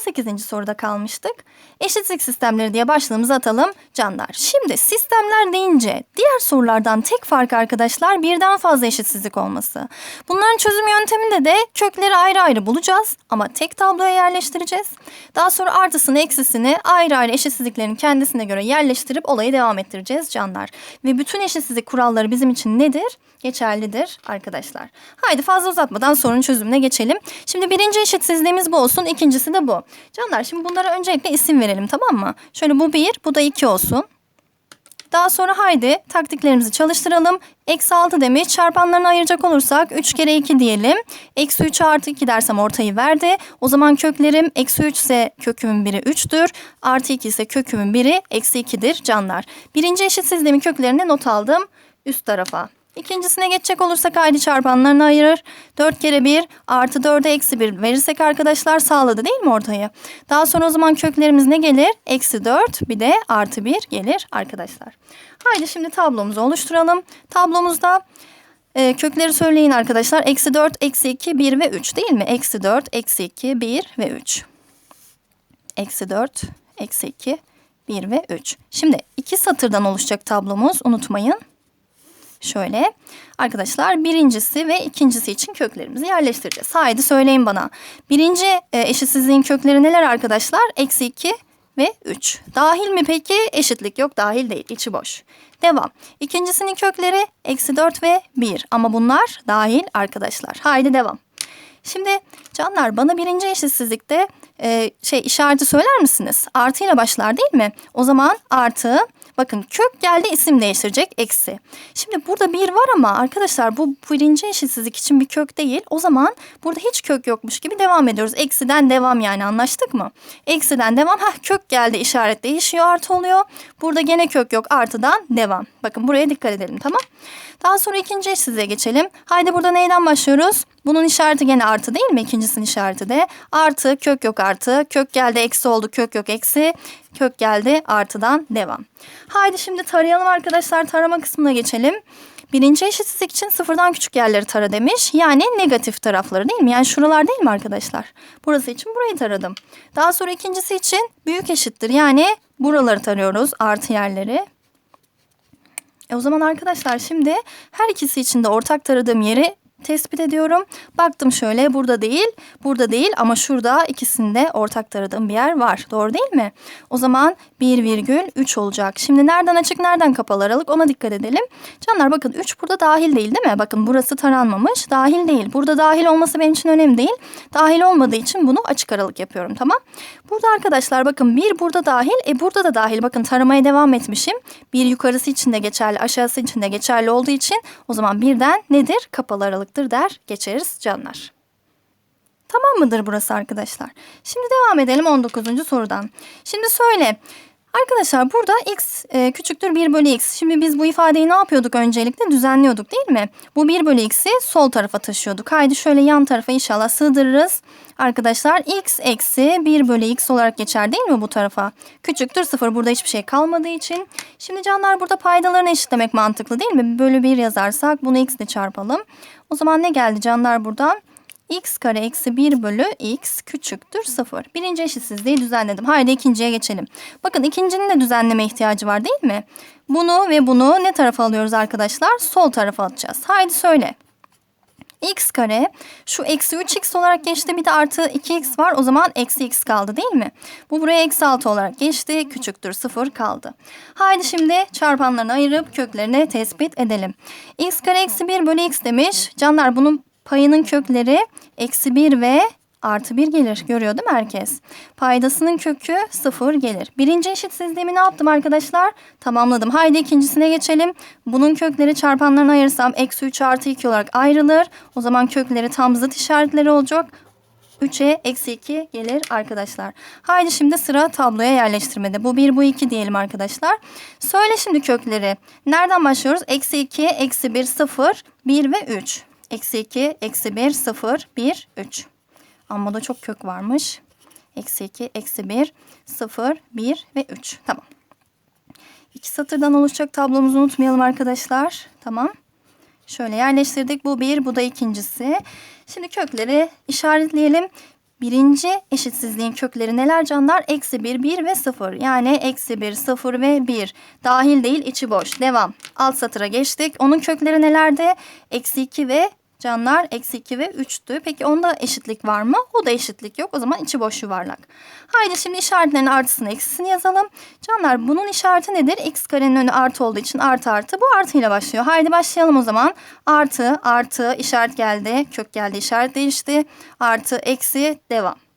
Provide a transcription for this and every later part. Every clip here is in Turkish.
18. soruda kalmıştık. Eşitlik sistemleri diye başlığımızı atalım canlar. Şimdi sistemler deyince diğer sorulardan tek fark arkadaşlar birden fazla eşitsizlik olması. Bunların çözüm yönteminde de kökleri ayrı ayrı bulacağız ama tek tabloya yerleştireceğiz. Daha sonra artısını eksisini ayrı ayrı eşitsizliklerin kendisine göre yerleştirip olayı devam ettireceğiz canlar. Ve bütün eşitsizlik kuralları bizim için nedir? Geçerlidir arkadaşlar. Haydi fazla uzatmadan sorunun çözümüne geçelim. Şimdi birinci eşitsizliğimiz bu olsun, ikincisi de bu. Canlar şimdi bunlara öncelikle isim verelim tamam mı? Şöyle bu bir, bu da iki olsun. Daha sonra haydi taktiklerimizi çalıştıralım. Eksi 6 demiş. Çarpanlarını ayıracak olursak 3 kere 2 diyelim. Eksi 3 artı 2 dersem ortayı verdi. O zaman köklerim eksi 3 ise kökümün biri 3'tür. Artı 2 ise kökümün biri eksi 2'dir canlar. Birinci eşitsizliğimin köklerini not aldım üst tarafa. İkincisine geçecek olursak haydi çarpanlarını ayırır. 4 kere 1 artı 4'e eksi 1 verirsek arkadaşlar sağladı değil mi ortayı? Daha sonra o zaman köklerimiz ne gelir? Eksi 4 bir de artı 1 gelir arkadaşlar. Haydi şimdi tablomuzu oluşturalım. Tablomuzda e, kökleri söyleyin arkadaşlar. Eksi 4, eksi 2, 1 ve 3 değil mi? Eksi 4, eksi 2, 1 ve 3. Eksi 4, eksi 2, 1 ve 3. Şimdi iki satırdan oluşacak tablomuz unutmayın. Şöyle arkadaşlar birincisi ve ikincisi için köklerimizi yerleştireceğiz. Haydi söyleyin bana. Birinci e, eşitsizliğin kökleri neler arkadaşlar? Eksi 2 ve 3. Dahil mi peki? Eşitlik yok dahil değil içi boş. Devam. İkincisinin kökleri eksi 4 ve 1 ama bunlar dahil arkadaşlar. Haydi devam. Şimdi canlar bana birinci eşitsizlikte e, şey işareti söyler misiniz? Artı ile başlar değil mi? O zaman artı Bakın kök geldi isim değiştirecek eksi. Şimdi burada bir var ama arkadaşlar bu birinci eşitsizlik için bir kök değil. O zaman burada hiç kök yokmuş gibi devam ediyoruz. Eksiden devam yani anlaştık mı? Eksiden devam. Heh kök geldi işaret değişiyor artı oluyor. Burada gene kök yok artıdan devam. Bakın buraya dikkat edelim tamam. Daha sonra ikinci eşitsizliğe geçelim. Haydi burada neyden başlıyoruz? Bunun işareti gene artı değil mi? İkincisinin işareti de. Artı, kök yok artı. Kök geldi eksi oldu, kök yok eksi. Kök geldi artıdan devam. Haydi şimdi tarayalım arkadaşlar. Tarama kısmına geçelim. Birinci eşitsizlik için sıfırdan küçük yerleri tara demiş. Yani negatif tarafları değil mi? Yani şuralar değil mi arkadaşlar? Burası için burayı taradım. Daha sonra ikincisi için büyük eşittir. Yani buraları tarıyoruz artı yerleri. E o zaman arkadaşlar şimdi her ikisi için de ortak taradığım yeri tespit ediyorum. Baktım şöyle burada değil, burada değil ama şurada ikisinde ortak taradığım bir yer var. Doğru değil mi? O zaman 1,3 olacak. Şimdi nereden açık nereden kapalı aralık ona dikkat edelim. Canlar bakın 3 burada dahil değil değil mi? Bakın burası taranmamış. Dahil değil. Burada dahil olması benim için önemli değil. Dahil olmadığı için bunu açık aralık yapıyorum tamam. Burada arkadaşlar bakın bir burada dahil. E burada da dahil. Bakın taramaya devam etmişim. Bir yukarısı için de geçerli aşağısı için de geçerli olduğu için o zaman birden nedir? Kapalı aralıktır der geçeriz canlar. Tamam mıdır burası arkadaşlar? Şimdi devam edelim 19. sorudan. Şimdi söyle. Arkadaşlar burada x e, küçüktür 1 bölü x. Şimdi biz bu ifadeyi ne yapıyorduk öncelikle? Düzenliyorduk değil mi? Bu 1 bölü x'i sol tarafa taşıyorduk. Haydi şöyle yan tarafa inşallah sığdırırız. Arkadaşlar x eksi 1 bölü x olarak geçer değil mi bu tarafa? Küçüktür 0 burada hiçbir şey kalmadığı için. Şimdi canlar burada paydalarını eşitlemek mantıklı değil mi? Bölü 1 yazarsak bunu x ile çarpalım. O zaman ne geldi canlar buradan? X kare eksi 1 bölü x küçüktür 0. Birinci eşitsizliği düzenledim. Haydi ikinciye geçelim. Bakın ikincinin de düzenleme ihtiyacı var değil mi? Bunu ve bunu ne tarafa alıyoruz arkadaşlar? Sol tarafa atacağız. Haydi söyle. x kare şu eksi 3x olarak geçti bir de artı 2x var o zaman eksi x kaldı değil mi? Bu buraya eksi 6 olarak geçti küçüktür 0 kaldı. Haydi şimdi çarpanlarını ayırıp köklerini tespit edelim. x kare eksi 1 bölü x demiş. Canlar bunun payının kökleri eksi 1 ve artı 1 gelir. Görüyor değil mi herkes? Paydasının kökü 0 gelir. Birinci eşitsizliğimi ne yaptım arkadaşlar? Tamamladım. Haydi ikincisine geçelim. Bunun kökleri çarpanlarına ayırsam eksi 3 artı 2 olarak ayrılır. O zaman kökleri tam zıt işaretleri olacak. 3'e eksi 2 gelir arkadaşlar. Haydi şimdi sıra tabloya yerleştirmede. Bu 1 bu 2 diyelim arkadaşlar. Söyle şimdi kökleri. Nereden başlıyoruz? Eksi 2, eksi 1, 0, 1 ve 3. Eksi 2, eksi 1, 0, 1, 3. Amma da çok kök varmış. Eksi 2, eksi 1, 0, 1 ve 3. Tamam. İki satırdan oluşacak tablomuzu unutmayalım arkadaşlar. Tamam. Şöyle yerleştirdik. Bu bir, bu da ikincisi. Şimdi kökleri işaretleyelim. Birinci eşitsizliğin kökleri neler canlar? Eksi 1, 1 ve 0. Yani eksi 1, 0 ve 1. Dahil değil içi boş. Devam. Alt satıra geçtik. Onun kökleri nelerde? Eksi 2 ve canlar eksi 2 ve 3'tü. Peki onda eşitlik var mı? O da eşitlik yok. O zaman içi boş yuvarlak. Haydi şimdi işaretlerin artısını eksisini yazalım. Canlar bunun işareti nedir? X karenin önü artı olduğu için artı artı. Bu artı ile başlıyor. Haydi başlayalım o zaman. Artı artı işaret geldi. Kök geldi işaret değişti. Artı eksi devam.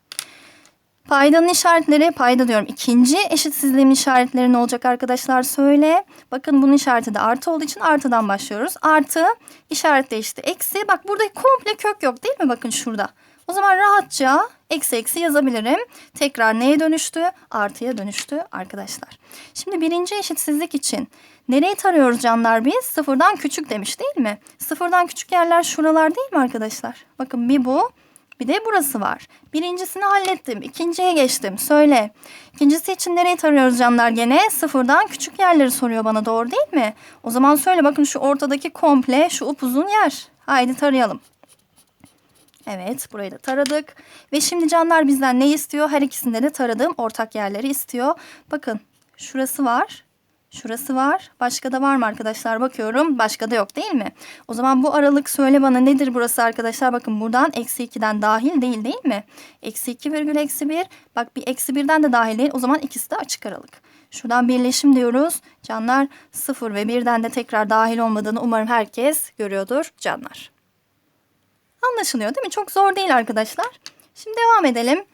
Paydanın işaretleri, payda diyorum. İkinci eşitsizliğin işaretleri ne olacak arkadaşlar? Söyle. Bakın bunun işareti de artı olduğu için artıdan başlıyoruz. Artı, işaret değişti. Eksi, bak burada komple kök yok değil mi? Bakın şurada. O zaman rahatça eksi eksi yazabilirim. Tekrar neye dönüştü? Artıya dönüştü arkadaşlar. Şimdi birinci eşitsizlik için nereyi tarıyoruz canlar biz? Sıfırdan küçük demiş değil mi? Sıfırdan küçük yerler şuralar değil mi arkadaşlar? Bakın bir bu, bir de burası var. Birincisini hallettim. İkinciye geçtim. Söyle. İkincisi için nereyi tarıyoruz canlar gene? Sıfırdan küçük yerleri soruyor bana doğru değil mi? O zaman söyle bakın şu ortadaki komple şu upuzun yer. Haydi tarayalım. Evet burayı da taradık. Ve şimdi canlar bizden ne istiyor? Her ikisinde de taradığım ortak yerleri istiyor. Bakın şurası var. Şurası var. Başka da var mı arkadaşlar? Bakıyorum. Başka da yok değil mi? O zaman bu aralık söyle bana nedir burası arkadaşlar? Bakın buradan eksi 2'den dahil değil değil mi? Eksi 2 virgül eksi 1. Bak bir eksi 1'den de dahil değil. O zaman ikisi de açık aralık. Şuradan birleşim diyoruz. Canlar 0 ve 1'den de tekrar dahil olmadığını umarım herkes görüyordur canlar. Anlaşılıyor değil mi? Çok zor değil arkadaşlar. Şimdi devam edelim.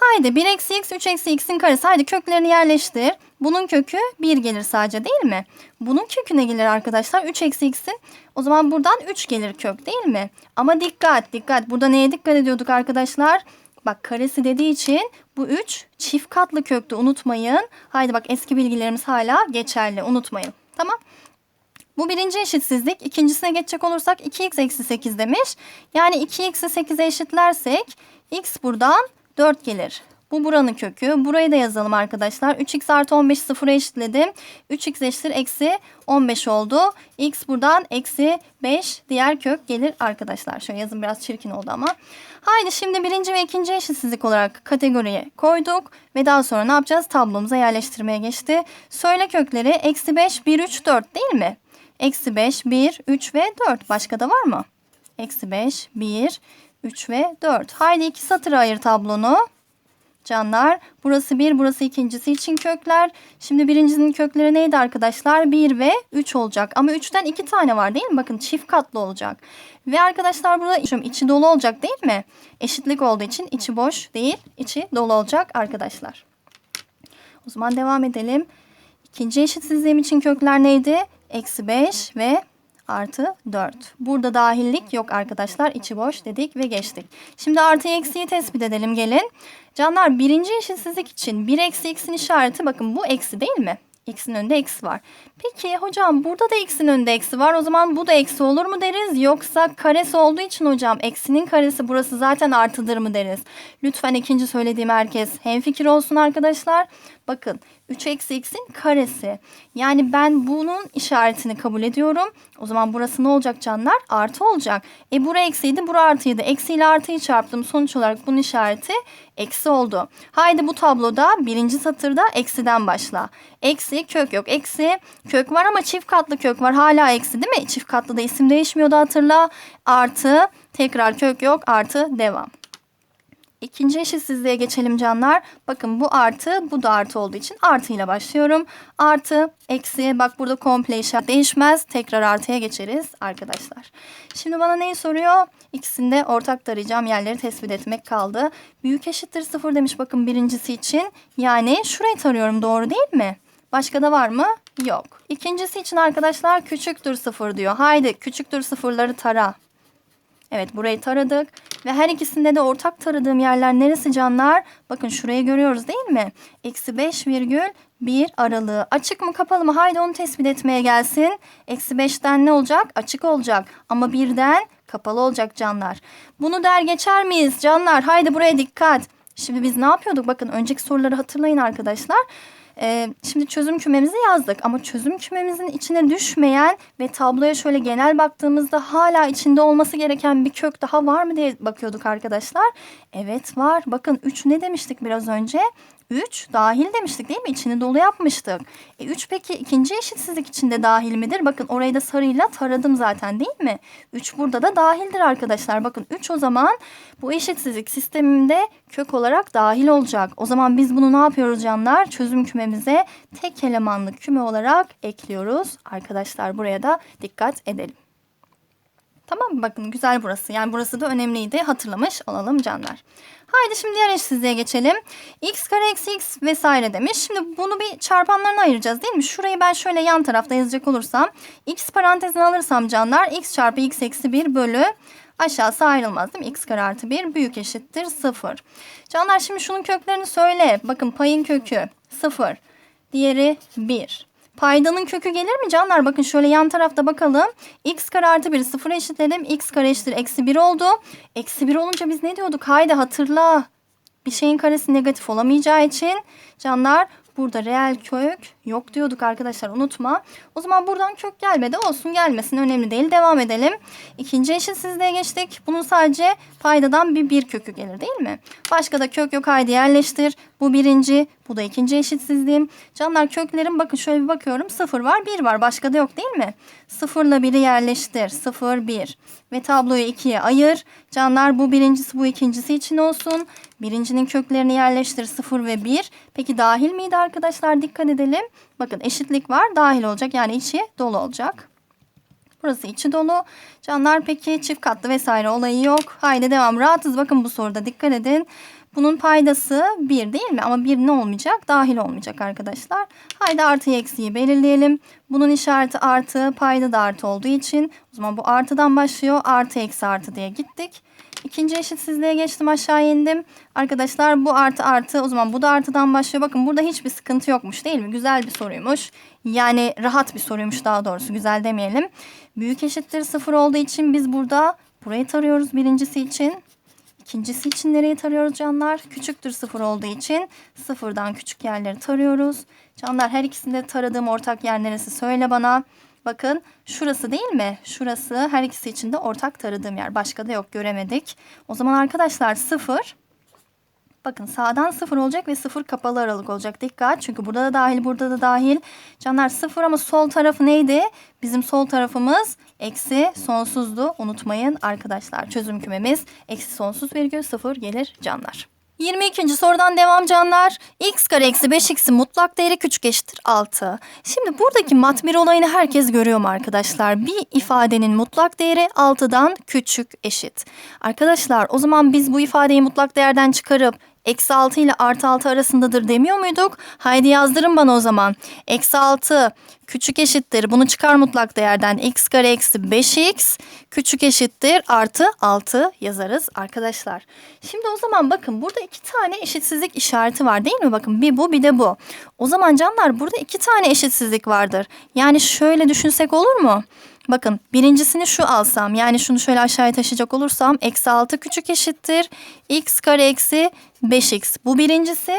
Haydi 1 eksi x 3 eksi x'in karesi. Haydi köklerini yerleştir. Bunun kökü 1 gelir sadece değil mi? Bunun kökü ne gelir arkadaşlar? 3 eksi x'in. O zaman buradan 3 gelir kök değil mi? Ama dikkat dikkat. Burada neye dikkat ediyorduk arkadaşlar? Bak karesi dediği için bu 3 çift katlı köktü unutmayın. Haydi bak eski bilgilerimiz hala geçerli unutmayın. Tamam. Bu birinci eşitsizlik. İkincisine geçecek olursak 2x eksi 8 demiş. Yani 2 eksi 8'e eşitlersek x buradan 4 gelir. Bu buranın kökü. Burayı da yazalım arkadaşlar. 3x artı 15 sıfıra eşitledim. 3x eşittir eksi 15 oldu. x buradan eksi 5 diğer kök gelir arkadaşlar. Şöyle yazım biraz çirkin oldu ama. Haydi şimdi birinci ve ikinci eşitsizlik olarak kategoriye koyduk. Ve daha sonra ne yapacağız? Tablomuza yerleştirmeye geçti. Söyle kökleri eksi 5, 1, 3, 4 değil mi? Eksi 5, 1, 3 ve 4. Başka da var mı? Eksi 5, 1, 3 ve 4. Haydi iki satıra ayır tablonu. Canlar burası 1 burası ikincisi için kökler. Şimdi birincisinin kökleri neydi arkadaşlar? 1 ve 3 olacak. Ama 3'ten 2 tane var değil mi? Bakın çift katlı olacak. Ve arkadaşlar burada içi dolu olacak değil mi? Eşitlik olduğu için içi boş değil içi dolu olacak arkadaşlar. O zaman devam edelim. İkinci eşitsizliğim için kökler neydi? Eksi 5 ve artı 4. Burada dahillik yok arkadaşlar. İçi boş dedik ve geçtik. Şimdi artı eksiyi tespit edelim gelin. Canlar birinci eşitsizlik için 1 eksi x'in işareti bakın bu eksi değil mi? X'in önünde eksi var. Peki hocam burada da x'in önünde eksi var. O zaman bu da eksi olur mu deriz? Yoksa karesi olduğu için hocam eksinin karesi burası zaten artıdır mı deriz? Lütfen ikinci söylediğim herkes hemfikir olsun arkadaşlar. Bakın 3 eksi x'in karesi. Yani ben bunun işaretini kabul ediyorum. O zaman burası ne olacak canlar? Artı olacak. E bura eksiydi, bura artıydı. Eksi ile artıyı çarptım. Sonuç olarak bunun işareti eksi oldu. Haydi bu tabloda birinci satırda eksiden başla. Eksi kök yok. Eksi kök var ama çift katlı kök var. Hala eksi değil mi? Çift katlı da isim değişmiyordu hatırla. Artı tekrar kök yok. Artı devam. İkinci eşitsizliğe geçelim canlar. Bakın bu artı, bu da artı olduğu için artı ile başlıyorum. Artı, eksi, bak burada komple işaret değişmez. Tekrar artıya geçeriz arkadaşlar. Şimdi bana neyi soruyor? İkisinde ortak tarayacağım yerleri tespit etmek kaldı. Büyük eşittir sıfır demiş bakın birincisi için. Yani şurayı tarıyorum doğru değil mi? Başka da var mı? Yok. İkincisi için arkadaşlar küçüktür sıfır diyor. Haydi küçüktür sıfırları tara. Evet burayı taradık. Ve her ikisinde de ortak taradığım yerler neresi canlar? Bakın şurayı görüyoruz değil mi? Eksi 5 virgül 1 aralığı. Açık mı kapalı mı? Haydi onu tespit etmeye gelsin. Eksi 5'ten ne olacak? Açık olacak. Ama 1'den kapalı olacak canlar. Bunu der geçer miyiz canlar? Haydi buraya dikkat. Şimdi biz ne yapıyorduk? Bakın önceki soruları hatırlayın arkadaşlar. Ee, şimdi çözüm kümemizi yazdık ama çözüm kümemizin içine düşmeyen ve tabloya şöyle genel baktığımızda hala içinde olması gereken bir kök daha var mı diye bakıyorduk arkadaşlar. Evet var. Bakın 3 ne demiştik biraz önce? 3 dahil demiştik değil mi? İçini dolu yapmıştık. E 3 peki ikinci eşitsizlik içinde dahil midir? Bakın orayı da sarıyla taradım zaten değil mi? 3 burada da dahildir arkadaşlar. Bakın 3 o zaman bu eşitsizlik sistemimde kök olarak dahil olacak. O zaman biz bunu ne yapıyoruz canlar? Çözüm kümemize tek elemanlı küme olarak ekliyoruz. Arkadaşlar buraya da dikkat edelim. Tamam mı? Bakın güzel burası. Yani burası da önemliydi. Hatırlamış olalım canlar. Haydi şimdi diğer eşsizliğe geçelim. x kare eksi x vesaire demiş. Şimdi bunu bir çarpanlarına ayıracağız değil mi? Şurayı ben şöyle yan tarafta yazacak olursam. x parantezine alırsam canlar x çarpı x eksi 1 bölü aşağısı ayrılmaz değil mi? x kare artı 1 büyük eşittir 0. Canlar şimdi şunun köklerini söyle. Bakın payın kökü 0. Diğeri 1. Paydanın kökü gelir mi canlar? Bakın şöyle yan tarafta bakalım. x kare artı 1 sıfıra eşitledim. x kare eşittir eksi 1 oldu. Eksi 1 olunca biz ne diyorduk? Haydi hatırla. Bir şeyin karesi negatif olamayacağı için canlar burada reel kök yok diyorduk arkadaşlar unutma. O zaman buradan kök gelmedi olsun gelmesin önemli değil devam edelim. İkinci eşitsizliğe geçtik. Bunun sadece paydadan bir bir kökü gelir değil mi? Başka da kök yok haydi yerleştir. Bu birinci bu da ikinci eşitsizliğim. Canlar köklerim bakın şöyle bir bakıyorum. Sıfır var bir var başka da yok değil mi? Sıfırla biri yerleştir. Sıfır bir ve tabloyu ikiye ayır. Canlar bu birincisi bu ikincisi için olsun. Birincinin köklerini yerleştir 0 ve 1. Peki dahil miydi arkadaşlar? Dikkat edelim. Bakın eşitlik var. Dahil olacak. Yani içi dolu olacak. Burası içi dolu. Canlar peki çift katlı vesaire olayı yok. Haydi devam. Rahatız. Bakın bu soruda dikkat edin. Bunun paydası 1 değil mi? Ama 1 ne olmayacak? Dahil olmayacak arkadaşlar. Haydi artı eksiği belirleyelim. Bunun işareti artı, payda da artı olduğu için o zaman bu artıdan başlıyor. Artı eksi artı diye gittik. İkinci eşitsizliğe geçtim aşağı indim. Arkadaşlar bu artı artı o zaman bu da artıdan başlıyor. Bakın burada hiçbir sıkıntı yokmuş değil mi? Güzel bir soruymuş. Yani rahat bir soruymuş daha doğrusu güzel demeyelim. Büyük eşittir sıfır olduğu için biz burada burayı tarıyoruz birincisi için. İkincisi için nereyi tarıyoruz canlar? Küçüktür sıfır olduğu için sıfırdan küçük yerleri tarıyoruz. Canlar her ikisinde taradığım ortak yer neresi söyle bana. Bakın şurası değil mi? Şurası her ikisi için de ortak taradığım yer. Başka da yok göremedik. O zaman arkadaşlar sıfır. Bakın sağdan sıfır olacak ve sıfır kapalı aralık olacak. Dikkat çünkü burada da dahil burada da dahil. Canlar sıfır ama sol tarafı neydi? Bizim sol tarafımız eksi sonsuzdu. Unutmayın arkadaşlar çözüm kümemiz eksi sonsuz virgül sıfır gelir canlar. 22. sorudan devam canlar. x kare eksi 5x'in mutlak değeri küçük eşittir 6. Şimdi buradaki matmir olayını herkes görüyor mu arkadaşlar? Bir ifadenin mutlak değeri 6'dan küçük eşit. Arkadaşlar o zaman biz bu ifadeyi mutlak değerden çıkarıp Eksi 6 ile artı 6 arasındadır demiyor muyduk? Haydi yazdırın bana o zaman. Eksi 6 küçük eşittir. Bunu çıkar mutlak değerden. x kare eksi 5x küçük eşittir. Artı 6 yazarız arkadaşlar. Şimdi o zaman bakın burada iki tane eşitsizlik işareti var değil mi? Bakın bir bu bir de bu. O zaman canlar burada iki tane eşitsizlik vardır. Yani şöyle düşünsek olur mu? Bakın birincisini şu alsam yani şunu şöyle aşağıya taşıyacak olursam eksi 6 küçük eşittir. x kare eksi 5x bu birincisi.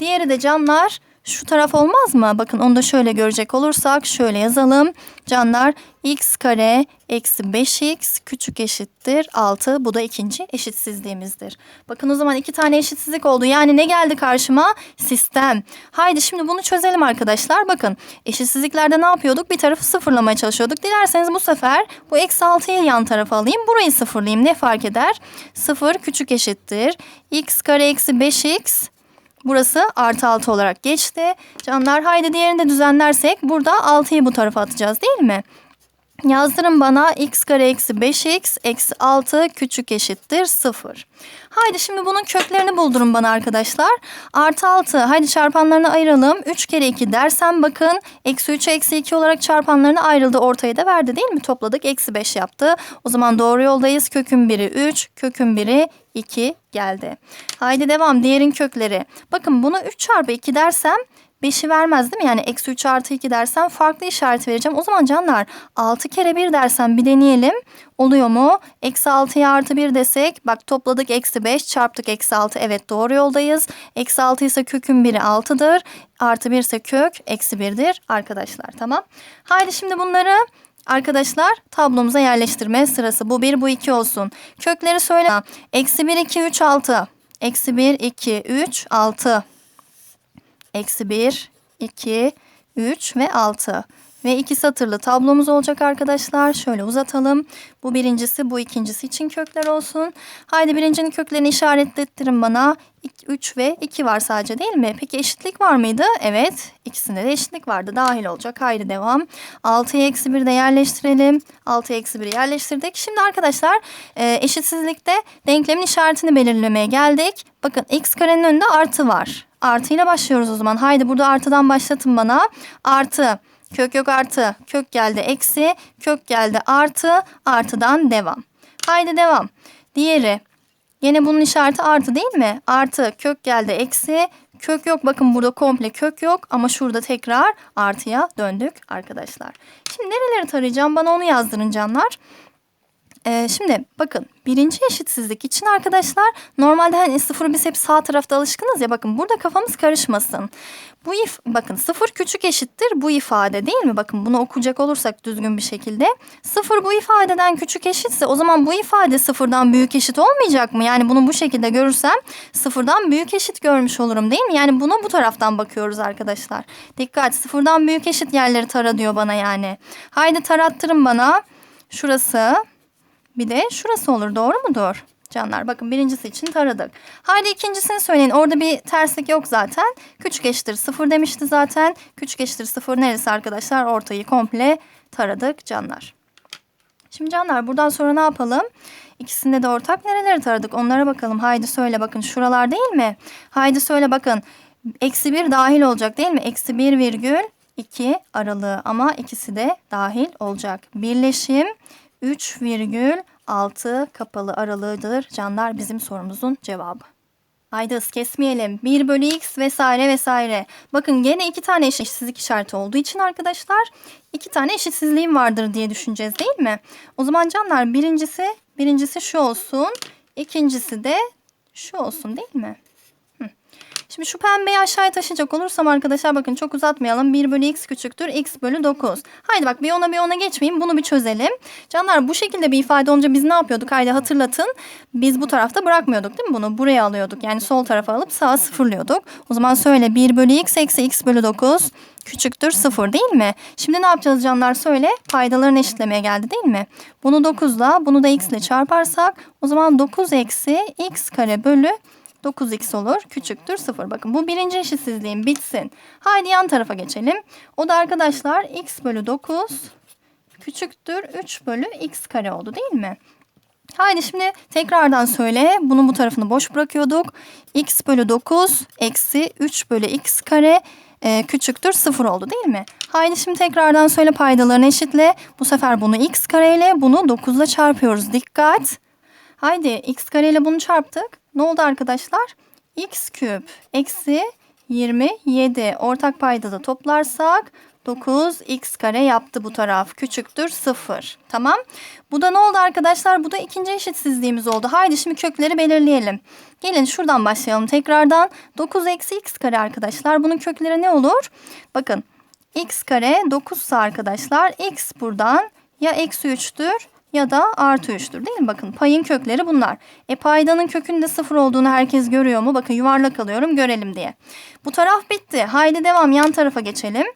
Diğeri de canlar şu taraf olmaz mı? Bakın onu da şöyle görecek olursak şöyle yazalım. Canlar x kare eksi 5x küçük eşittir 6. Bu da ikinci eşitsizliğimizdir. Bakın o zaman iki tane eşitsizlik oldu. Yani ne geldi karşıma? Sistem. Haydi şimdi bunu çözelim arkadaşlar. Bakın eşitsizliklerde ne yapıyorduk? Bir tarafı sıfırlamaya çalışıyorduk. Dilerseniz bu sefer bu eksi 6'yı yan tarafa alayım. Burayı sıfırlayayım. Ne fark eder? 0 küçük eşittir. x kare eksi 5x Burası artı 6 olarak geçti. Canlar haydi diğerini de düzenlersek burada 6'yı bu tarafa atacağız değil mi? Yazdırın bana x kare eksi 5x eksi 6 küçük eşittir 0. Haydi şimdi bunun köklerini buldurun bana arkadaşlar. Artı 6 haydi çarpanlarını ayıralım. 3 kere 2 dersem bakın eksi 3 eksi 2 olarak çarpanlarını ayrıldı ortayı da verdi değil mi? Topladık eksi 5 yaptı. O zaman doğru yoldayız. Kökün biri 3 kökün biri 2 geldi. Haydi devam diğerin kökleri. Bakın bunu 3 çarpı 2 dersem 5'i vermez değil mi? Yani eksi 3 artı 2 dersem farklı işaret vereceğim. O zaman canlar 6 kere 1 dersem bir deneyelim. Oluyor mu? Eksi 6'ya artı 1 desek bak topladık eksi 5 çarptık eksi 6 evet doğru yoldayız. Eksi 6 ise kökün biri 6'dır. Artı 1 ise kök eksi 1'dir arkadaşlar tamam. Haydi şimdi bunları Arkadaşlar tablomuza yerleştirme sırası. Bu 1 bu 2 olsun. Kökleri söyle. Eksi 1 2 3 6. Eksi 1 2 3 6. Eksi 1 2 3 ve 6. Ve iki satırlı tablomuz olacak arkadaşlar. Şöyle uzatalım. Bu birincisi, bu ikincisi için kökler olsun. Haydi birincinin köklerini işaretlettirin bana. 3 ve 2 var sadece değil mi? Peki eşitlik var mıydı? Evet. ikisinde de eşitlik vardı. Dahil olacak. Haydi devam. 6'ya eksi 1 de yerleştirelim. 6'ya eksi 1'i yerleştirdik. Şimdi arkadaşlar e, eşitsizlikte denklemin işaretini belirlemeye geldik. Bakın x karenin önünde artı var. Artı ile başlıyoruz o zaman. Haydi burada artıdan başlatın bana. Artı. Kök yok artı. Kök geldi eksi. Kök geldi artı. Artıdan devam. Haydi devam. Diğeri. Yine bunun işareti artı değil mi? Artı kök geldi eksi. Kök yok bakın burada komple kök yok ama şurada tekrar artıya döndük arkadaşlar. Şimdi nereleri tarayacağım bana onu yazdırın canlar. Ee, şimdi bakın birinci eşitsizlik için arkadaşlar normalde hani sıfırı biz hep sağ tarafta alışkınız ya bakın burada kafamız karışmasın. Bu if bakın sıfır küçük eşittir bu ifade değil mi? Bakın bunu okuyacak olursak düzgün bir şekilde. Sıfır bu ifadeden küçük eşitse o zaman bu ifade sıfırdan büyük eşit olmayacak mı? Yani bunu bu şekilde görürsem sıfırdan büyük eşit görmüş olurum değil mi? Yani buna bu taraftan bakıyoruz arkadaşlar. Dikkat sıfırdan büyük eşit yerleri tara diyor bana yani. Haydi tarattırın bana. Şurası bir de şurası olur doğru mudur? Canlar bakın birincisi için taradık. Haydi ikincisini söyleyin. Orada bir terslik yok zaten. Küçük eşittir sıfır demişti zaten. Küçük eşittir sıfır neresi arkadaşlar? Ortayı komple taradık canlar. Şimdi canlar buradan sonra ne yapalım? İkisinde de ortak nereleri taradık? Onlara bakalım. Haydi söyle bakın şuralar değil mi? Haydi söyle bakın. Eksi bir dahil olacak değil mi? Eksi bir virgül iki aralığı ama ikisi de dahil olacak. Birleşim 3,6 kapalı aralığıdır canlar bizim sorumuzun cevabı. Haydi kesmeyelim. 1 bölü x vesaire vesaire. Bakın gene iki tane eşitsizlik işareti olduğu için arkadaşlar iki tane eşitsizliğim vardır diye düşüneceğiz değil mi? O zaman canlar birincisi birincisi şu olsun. ikincisi de şu olsun değil mi? Şimdi şu pembeyi aşağıya taşıyacak olursam arkadaşlar bakın çok uzatmayalım. 1 bölü x küçüktür x bölü 9. Haydi bak bir ona bir ona geçmeyeyim bunu bir çözelim. Canlar bu şekilde bir ifade olunca biz ne yapıyorduk? Haydi hatırlatın. Biz bu tarafta bırakmıyorduk değil mi bunu? Buraya alıyorduk. Yani sol tarafa alıp sağa sıfırlıyorduk. O zaman söyle 1 bölü x eksi x bölü 9 küçüktür 0 değil mi? Şimdi ne yapacağız canlar söyle. Paydalarını eşitlemeye geldi değil mi? Bunu 9 ile bunu da x ile çarparsak o zaman 9 eksi x kare bölü 9x olur. Küçüktür 0. Bakın bu birinci eşitsizliğin bitsin. Haydi yan tarafa geçelim. O da arkadaşlar x bölü 9 küçüktür 3 bölü x kare oldu değil mi? Haydi şimdi tekrardan söyle. Bunun bu tarafını boş bırakıyorduk. x bölü 9 eksi 3 bölü x kare e, küçüktür 0 oldu değil mi? Haydi şimdi tekrardan söyle paydalarını eşitle. Bu sefer bunu x kare ile bunu 9 ile çarpıyoruz. Dikkat. Haydi x kare ile bunu çarptık. Ne oldu arkadaşlar? x küp eksi 27 ortak payda da toplarsak 9x kare yaptı bu taraf. Küçüktür 0. Tamam. Bu da ne oldu arkadaşlar? Bu da ikinci eşitsizliğimiz oldu. Haydi şimdi kökleri belirleyelim. Gelin şuradan başlayalım tekrardan. 9 eksi x kare arkadaşlar. Bunun kökleri ne olur? Bakın x kare 9 ise arkadaşlar x buradan ya eksi 3'tür ya da artı 3'tür değil mi? Bakın payın kökleri bunlar. E paydanın kökünde sıfır olduğunu herkes görüyor mu? Bakın yuvarlak alıyorum görelim diye. Bu taraf bitti. Haydi devam yan tarafa geçelim.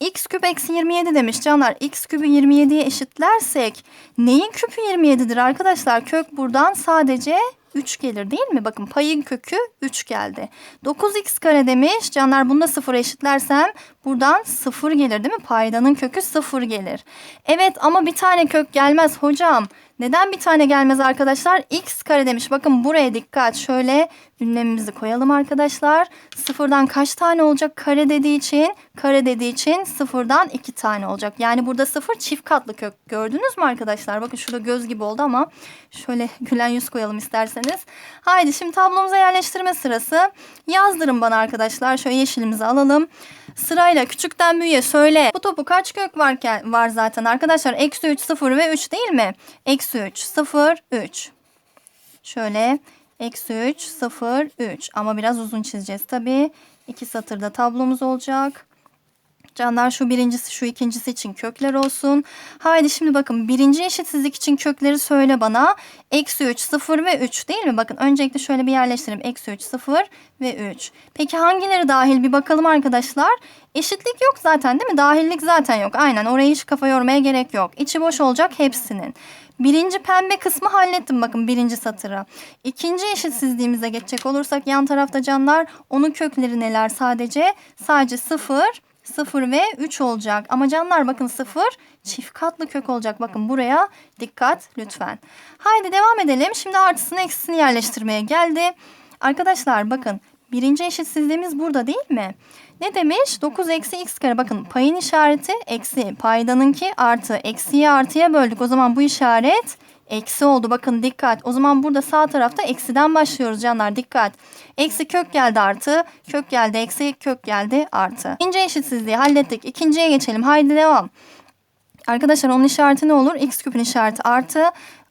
x küp eksi 27 demiş canlar. x küpü 27'ye eşitlersek neyin küpü 27'dir arkadaşlar? Kök buradan sadece 3 gelir değil mi? Bakın payın kökü 3 geldi. 9x kare demiş. Canlar bunu da 0 eşitlersem buradan 0 gelir değil mi? Paydanın kökü 0 gelir. Evet ama bir tane kök gelmez hocam. Neden bir tane gelmez arkadaşlar? X kare demiş. Bakın buraya dikkat. Şöyle ünlemimizi koyalım arkadaşlar. Sıfırdan kaç tane olacak? Kare dediği için, kare dediği için sıfırdan iki tane olacak. Yani burada sıfır çift katlı kök. Gördünüz mü arkadaşlar? Bakın şurada göz gibi oldu ama şöyle gülen yüz koyalım isterseniz. İsterseniz. Haydi şimdi tablomuza yerleştirme sırası. Yazdırın bana arkadaşlar. Şöyle yeşilimizi alalım. Sırayla küçükten büyüğe söyle. Bu topu kaç kök varken var zaten arkadaşlar? Eksi 3, 0 ve 3 değil mi? Eksi 3, 0, 3. Şöyle eksi 3, 0, 3. Ama biraz uzun çizeceğiz tabii. İki satırda tablomuz olacak. Canlar şu birincisi şu ikincisi için kökler olsun. Haydi şimdi bakın birinci eşitsizlik için kökleri söyle bana. Eksi 3, 0 ve 3 değil mi? Bakın öncelikle şöyle bir yerleştirelim. Eksi 3, 0 ve 3. Peki hangileri dahil bir bakalım arkadaşlar. Eşitlik yok zaten değil mi? Dahillik zaten yok. Aynen oraya hiç kafa yormaya gerek yok. İçi boş olacak hepsinin. Birinci pembe kısmı hallettim bakın birinci satırı. İkinci eşitsizliğimize geçecek olursak yan tarafta canlar onun kökleri neler sadece? Sadece 0, 0 ve 3 olacak. Ama canlar bakın 0 çift katlı kök olacak. Bakın buraya dikkat lütfen. Haydi devam edelim. Şimdi artısını eksisini yerleştirmeye geldi. Arkadaşlar bakın birinci eşitsizliğimiz burada değil mi? Ne demiş? 9 eksi x kare. Bakın payın işareti eksi. Paydanınki artı. Eksiyi artıya böldük. O zaman bu işaret eksi oldu. Bakın dikkat. O zaman burada sağ tarafta eksiden başlıyoruz canlar. Dikkat. Eksi kök geldi artı. Kök geldi eksi. Kök geldi artı. İkinci eşitsizliği hallettik. İkinciye geçelim. Haydi devam. Arkadaşlar onun işareti ne olur? X küpün işareti artı.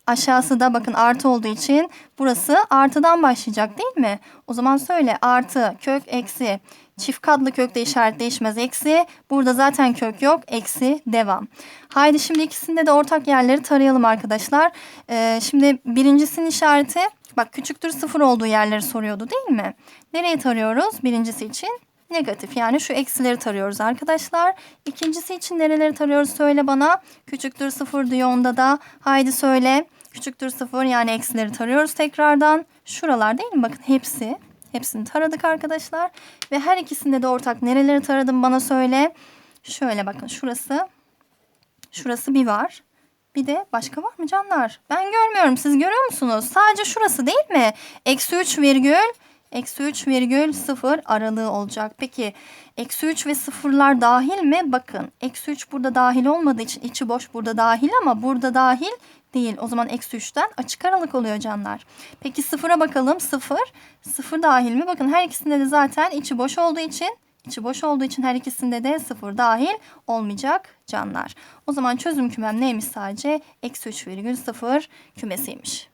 Aşağısı da bakın artı olduğu için burası artıdan başlayacak değil mi? O zaman söyle artı kök eksi. Çift katlı kökte işaret değişmez eksi. Burada zaten kök yok. Eksi devam. Haydi şimdi ikisinde de ortak yerleri tarayalım arkadaşlar. Ee, şimdi birincisinin işareti bak küçüktür sıfır olduğu yerleri soruyordu değil mi? Nereye tarıyoruz birincisi için? Negatif yani şu eksileri tarıyoruz arkadaşlar. İkincisi için nereleri tarıyoruz söyle bana. Küçüktür sıfır diyor onda da. Haydi söyle. Küçüktür sıfır yani eksileri tarıyoruz tekrardan. Şuralar değil mi? Bakın hepsi. Hepsini taradık arkadaşlar. Ve her ikisinde de ortak nereleri taradım bana söyle. Şöyle bakın şurası. Şurası bir var. Bir de başka var mı canlar? Ben görmüyorum. Siz görüyor musunuz? Sadece şurası değil mi? Eksi 3 virgül Eksi 3 virgül 0 aralığı olacak. Peki eksi 3 ve sıfırlar dahil mi? Bakın eksi 3 burada dahil olmadığı için içi boş burada dahil ama burada dahil değil. O zaman eksi 3'ten açık aralık oluyor canlar. Peki sıfıra bakalım. Sıfır. Sıfır dahil mi? Bakın her ikisinde de zaten içi boş olduğu için içi boş olduğu için her ikisinde de sıfır dahil olmayacak canlar. O zaman çözüm kümem neymiş sadece? Eksi 3 virgül 0 kümesiymiş.